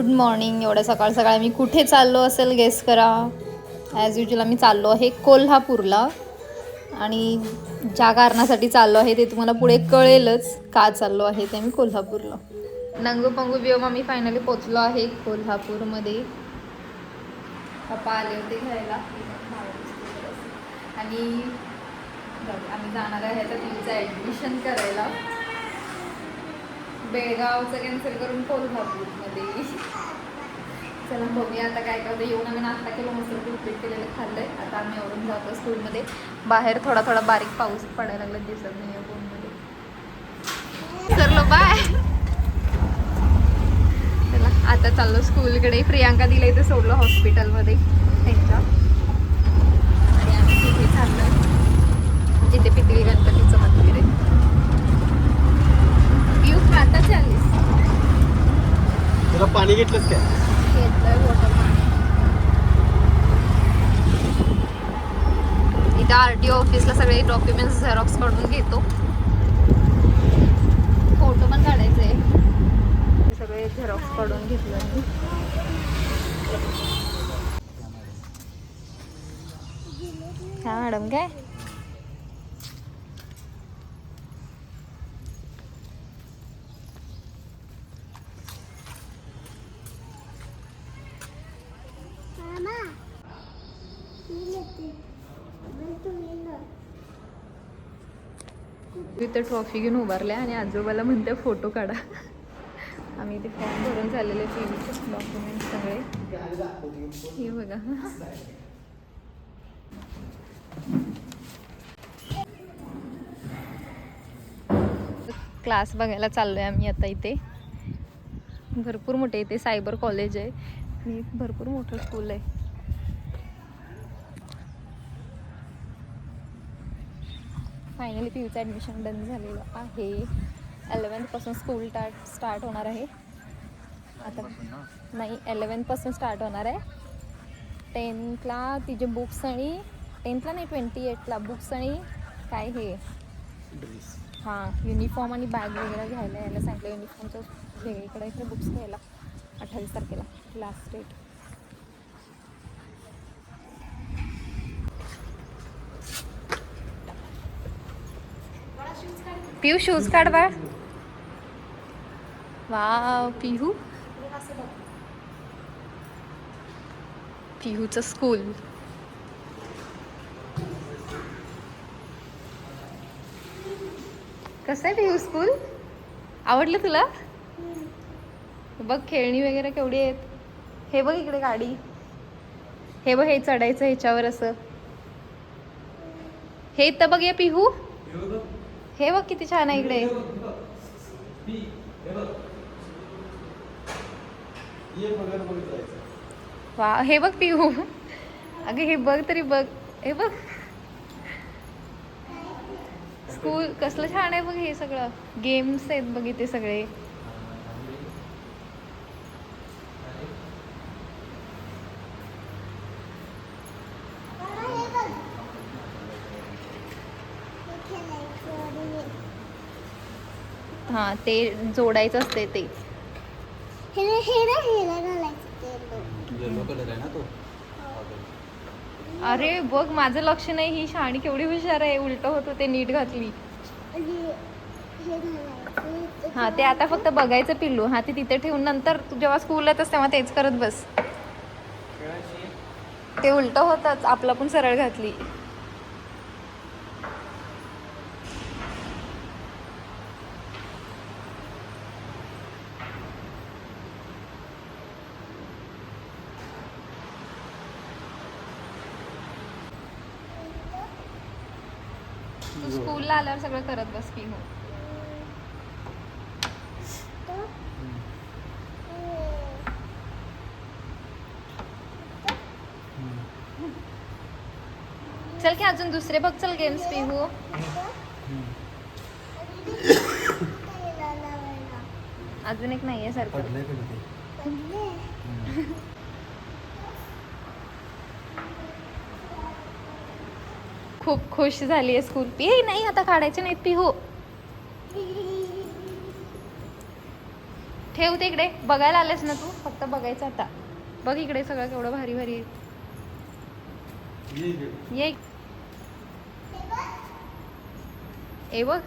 Good morning एवढ्या सकाळ सकाळ मी कुठे चाललो असेल गेस करा. ॲज युजल आम्ही चाललो आहे कोल्हापूरला आणि ज्या कारणासाठी चाललो आहे ते तुम्हाला पुढे कळेलच का चाललो आहे ते आम्ही कोल्हापूरला. नंगू पंगू बिओम आम्ही फायनली पोचलो आहे कोल्हापूरमध्ये. पप्पा आले होते घ्यायला. आणि आम्ही जाणार आहे तर तिचं ॲडमिशन करायला. बेळगावचं कॅन्सल करून कोल्हापूरमध्ये. चला बघूया आता काय करतो येऊन आम्ही नाश्ता केलं मस्त उपीट केलेलं खाल्लंय. आता आम्ही आवरून जातो स्कूलमध्ये. बाहेर थोडा थोडा बारीक पाऊस पडायला लागला दिसत नाही या फोनमध्ये. सरलो बाय चला आता चाललो स्कूलकडे. प्रियांका दिलं इथे सोडलं हॉस्पिटलमध्ये त्यांच्या आणि आम्ही तिथे चाललो जिथे पितळी गणपतीचं मंदिर आहे पिऊ आता चालीस तुला पाणी घेतलंस काय घेतलंय वॉटर पाणी इथं आर टी ओ ऑफिसला सगळे डॉक्युमेंट्स झेरॉक्स काढून घेतो. फोटो पण काढायचे. आहे सगळे झेरॉक्स काढून घेतलं मी हा मॅडम काय? तिथे ट्रॉफी घेऊन उभारल्या आणि आजोबाला म्हणते फोटो काढा. आम्ही इथे फॉर्म भरून झालेले फीचे डॉक्युमेंट सगळे. हे बघा. क्लास बघायला चाललोय आम्ही आता इथे. भरपूर मोठे इथे सायबर कॉलेज आहे. आणि भरपूर मोठं स्कूल आहे. फायनली पी यूचं ॲडमिशन डन झालेलं आहे. एलेवन्थपासून स्कूल स्टार्ट स्टार्ट होणार आहे. आता नाही एलेवन्थपासून स्टार्ट होणार आहे. टेन्थला तिचे बुक्स आणि टेन्थला नाही ट्वेंटी एटला बुक्स आणि काय हे? हां युनिफॉर्म आणि बॅग वगैरे घ्यायला यायला सांगितलं. युनिफॉर्मचं वेगळीकडे इकडे बुक्स घ्यायला. अठ्ठावीस तारखेला लास्ट डेट पिऊ शूज काढ बाळ वा पिहू पिहूचं स्कूल कसं आहे पिहू स्कूल आवडलं तुला? बघ खेळणी वगैरे केवढी आहेत. हे बघ इकडे गाडी. हे बघ हे चढायचं ह्याच्यावर असं. हे तर बघ या पिहू हे बघ किती छान आहे इकडे. वा हे बघ पिहू अगं हे बघ तरी बघ. हे बघ. स्कूल कसलं छान आहे बघ हे सगळं. गेम्स आहेत बघ इथे सगळे. हा ते जोडायचं असते ते. येलो कलर आहे ना तो? अरे बघ माझं लक्ष नाही ही शाणी केवढी हुशार आहे. उलट होतं ते नीट घातली. हा ते आता फक्त बघायचं पिल्लू. हा ते तिथे ठेवून नंतर तू जेव्हा स्कूल येतस तेव्हा तेच करत बस. ते उलट होतच. आपलं पण सरळ घातली. तू स्कूलला आल्यावर सगळं करत बस की हो. चल की अजून दुसरे बघ चल गेम्स पिहू अजून एक नाहीये सारखं पडलंय कधी ते खूप खुश झाली आहे स्कूल पी नाही आता काढायचे नाहीत पिहू. ठेव ते इकडे बघायला आलेस ना तू? फक्त बघायचं आता. बघ इकडे सगळं केवढं भारी भारी आहे. ये. ए बघ.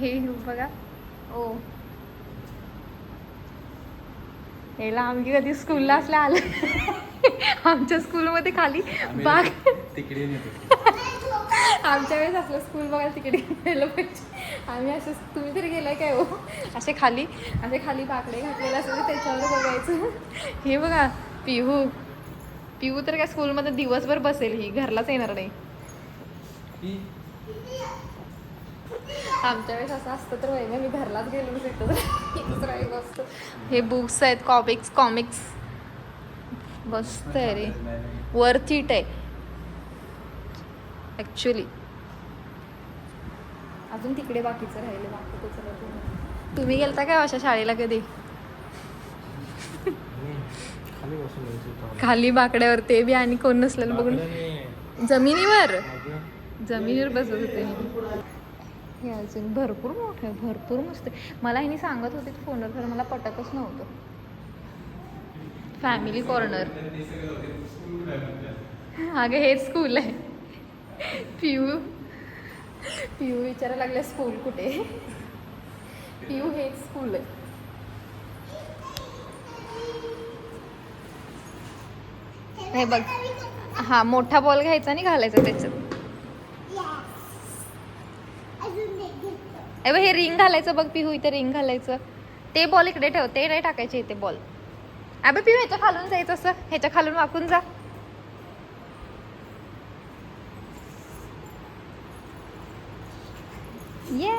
हे बघा. ओ. याला आम्ही कधी स्कूलला असल्या आलं. आमच्या स्कूलमध्ये खाली बाग. तिकडे आमच्या वेळेस आपलं स्कूल बघायला तिकडे गेलं पाहिजे. आम्ही असे तुम्ही तरी गेलाय काय हो? असे खाली? असे खाली बाकडे घातलेले असेल त्याच्यावर बघायचं. हे बघा पिहू. पिहू तर काय स्कूलमध्ये दिवसभर बसेल ही घरलाच येणार नाही. आमच्या वेळेस असं असतं तर वय मी घरलाच गेलो इथंच राहिलो असतो हे बुक्स आहेत कॉमिक्स कॉमिक्स मस्त आहे रे. वर्थ इट आहे. ॲक्च्युली अजून तिकडे बाकीचं राहिले बाकी तुम्ही तुम्ही गेलता काय अशा शाळेला कधी? खाली बसून यायचं खाली बाकड्यावर ते बी आणि कोण नसलेलं बघून. जमिनीवर? जमिनीवर बसत होते मी. हे अजून भरपूर मोठं आहे भरपूर मस्त आहे. मला ह्यानी सांगत होते फोनवर खरं मला पटतच नव्हतं. फॅमिली कॉर्नर अगं हेच स्कूल आहे. पियू. पियू विचारायला लागल्या स्कूल कुठे? पियू हे स्कूल आहे. हे बघ. हा मोठा बॉल घ्यायचा आणि घालायचा त्याच्यात. अरे हे रिंग घालायचं बघ पिहू इथे रिंग घालायचं. ते बॉल इकडे ठेव ते नाही टाकायचे इथे बॉल. अबे पिहू ह्याच्या खालून जायचं असं. ह्याच्या खालून वाकून जा ये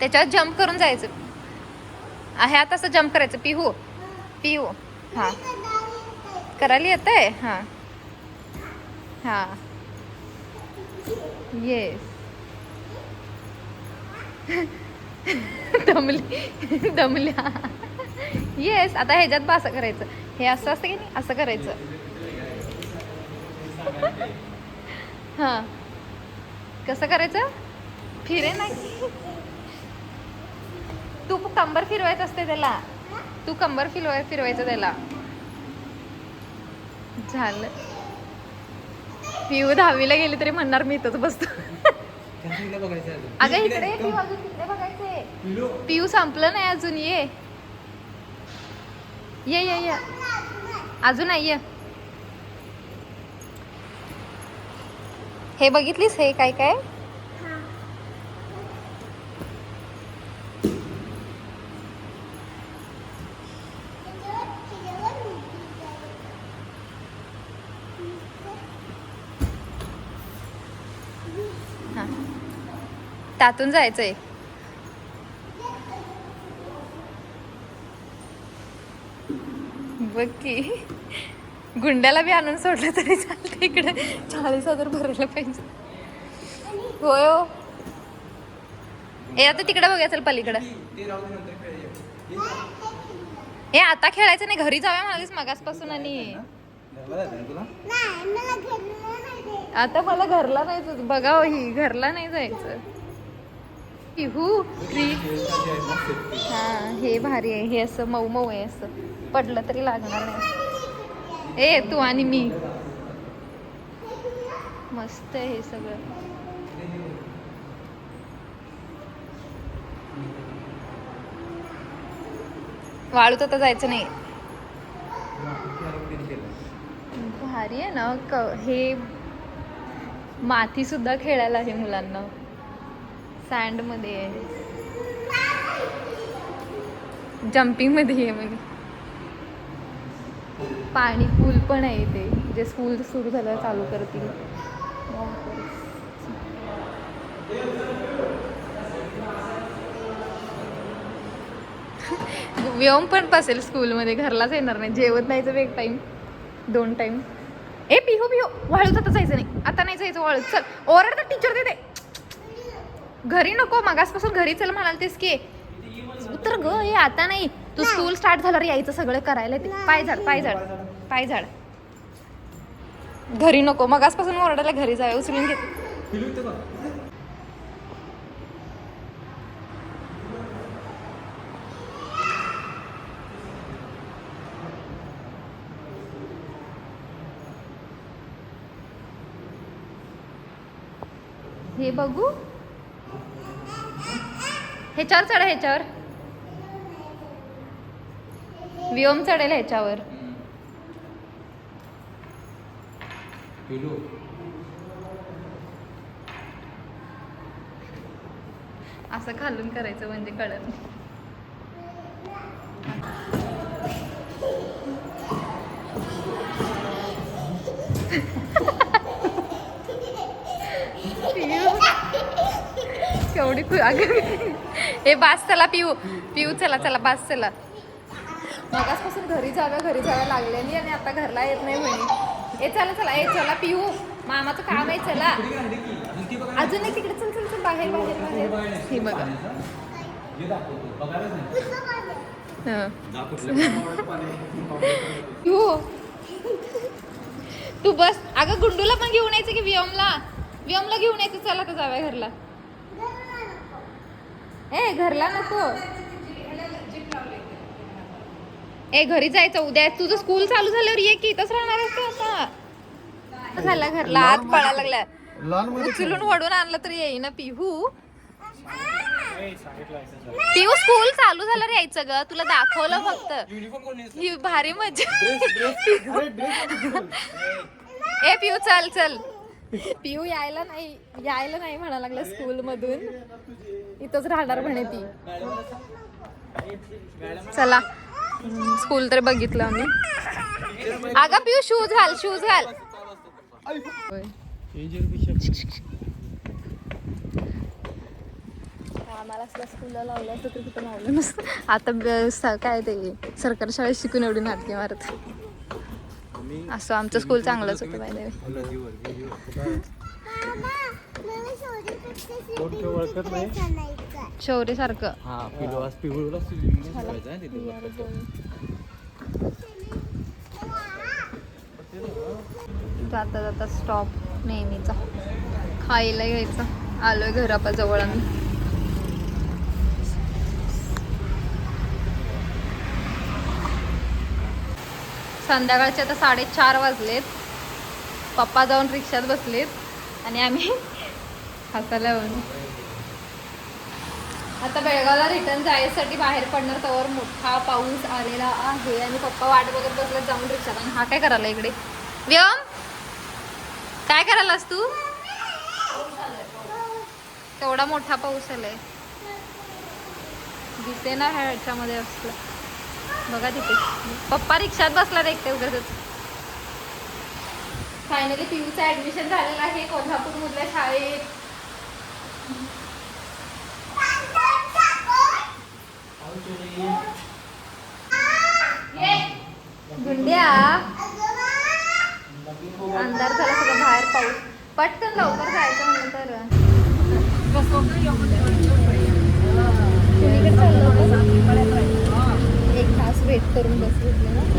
त्याच्यावर जम्प करून जायचं. आहे आता असं जम्प करायचं. पिहू. पिहू. हा. करायला येत आहे हां. हां. येस दमली. दमल्या. येस आता ह्याच्यात बा असं करायचं. हे असं असतं की नाही? असं करायचं. हां. कसं करायचं? फिरे नाही. तू कंबर फिरवायचं असते त्याला. तू कंबर फिरवाय फिरवायचं त्याला. झालं. पिऊ दहावीला गेली तरी म्हणणार मी इथंच बसतो. अगं इकडे पिऊ अजून तिकडे बघायचंय. पिऊ संपलं नाही अजून ये. ये ये ये. अजून ये. हे बघितलीस हे काय काय? त्यातून जायचंय. बघ की. गुंड्याला बी आणून सोडलं तरी चालतं इकडे. चाळीस हजार भरायला पाहिजे. होय हो. ए आता तिकडे बघा चल पलीकडं. ए आता खेळायचं नाही घरी जाऊया म्हणालीस मगासपासून आणि. आता मला घरला नाही जायचं. बघा हो ही घरला नाही जायचं. पिहू ट्री. हा हे भारी आहे हे असं मऊ मऊ आहे असं. पडलं तरी लागणार नाही. ए तू आणि मी. मस्त आहे हे सगळं. वाळूत आता जायचं नाही. भारी आहे ना क हे माती सुद्धा खेळायला आहे मुलांना. सँडमध्ये आहे. जम्पिंगमध्ये आहे म्हणजे पाणी पूल पण आहे ते जे स्कूल सुरू झालं चालू करतील. व्योम पण बसेल स्कूलमध्ये घरलाच येणार नाही. जेवत नाहीचं एक टाईम दोन टाईम ए पिहो पिहू. वाळूत आता जायचं नाही. आता नाही जायचं वाळूत चल. ओरडतात टीचर तिथे. घरी नको मागासपासून घरी चल म्हणाल तेच की. उतर ग हे आता नाही. तू स्कूल स्टार्ट झाल्यावर यायचं सगळं करायला. ते पाय झाड पाय झाड पाय झाड. घरी नको मगासपासून ओरडायला घरी जाय उचलून घेत हे बघू. ह्याच्यावर चढा ह्याच्यावर. व्योम चढेल ह्याच्यावर. पिलू. असं खालून करायचं म्हणजे कळत केवढी खु अगं हे बास चला पिऊ. पिऊ चला चला बास चला. मगासपासून घरी जाव्या घरी जाव्या लागलेली आणि आता घरला येत नाही म्हणे. ए चला चला ए चला पिऊ. मामाचं काम आहे चला. अजून एक तिकडे चल चल चल बाहेर बाहेर बाहेर. हे बघा. तू बस. अगं गुंडूला पण घेऊन यायचं की व्योमला? व्योमला घेऊन यायचं चला तर जाव्या घरला. ए घरला नको. ए घरी जायचं उद्या तुझं स्कूल चालू झाल्यावर ये की इथंच राहणार आता. झाला घरला आत पळायला लागला. लॉनमध्ये उचलून वडून आणलं तरी येईना पिहू. पिहू स्कूल चालू झाल्यावर यायचं ग. तुला दाखवलं फक्त. ही भारी मजा. ए पिऊ चल चल. पिऊ यायला नाही यायला नाही म्हणा लागलं स्कूल मधून. इथंच राहणार म्हणे ती. चला. स्कूल तर बघितलं आम्ही. अगं पिऊ शूज घाल शूज घाल. आम्हाला असल्या स्कूलला लावलं असतं तर कुठं लावलं नसतं. आता काय ते सरकारी शाळेत शिकून एवढी नाटके मारत. असं आमचं स्कूल चांगलंच होतं पाहिजे ओळखत नाही. शौर्य सारखं हा शिकवायचं आहे तिथे. जाता जाता स्टॉप नेहमीचा. खायला घ्यायचा आलोय घरापा जवळ आम्ही. संध्याकाळचे आता साडेचार वाजलेत. पप्पा जाऊन रिक्षात बसलेत. आणि आम्ही हसायला येऊन आता बेळगावला रिटर्न जायसाठी बाहेर पडणार त्यावर मोठा पाऊस आलेला आहे आणि पप्पा वाट बघत बसले जाऊन रिक्षात. आणि हा काय करायला इकडे? व्यम काय करायलास तू? तेवढा मोठा पाऊस आलाय. दिसे ना ह्याच्यामध्ये असलं. बघा तिथे. पप्पा रिक्षात बसला देखते उगाच फायनली पीयूचं ऍडमिशन झालेलं आहे कोल्हापूरमधल्या शाळेत. गुंड्या. अंधार झाला सगळं बाहेर पाऊस. पटकन लवकर जायचं म्हणलं तर. एक तास वेट करून बसले ना.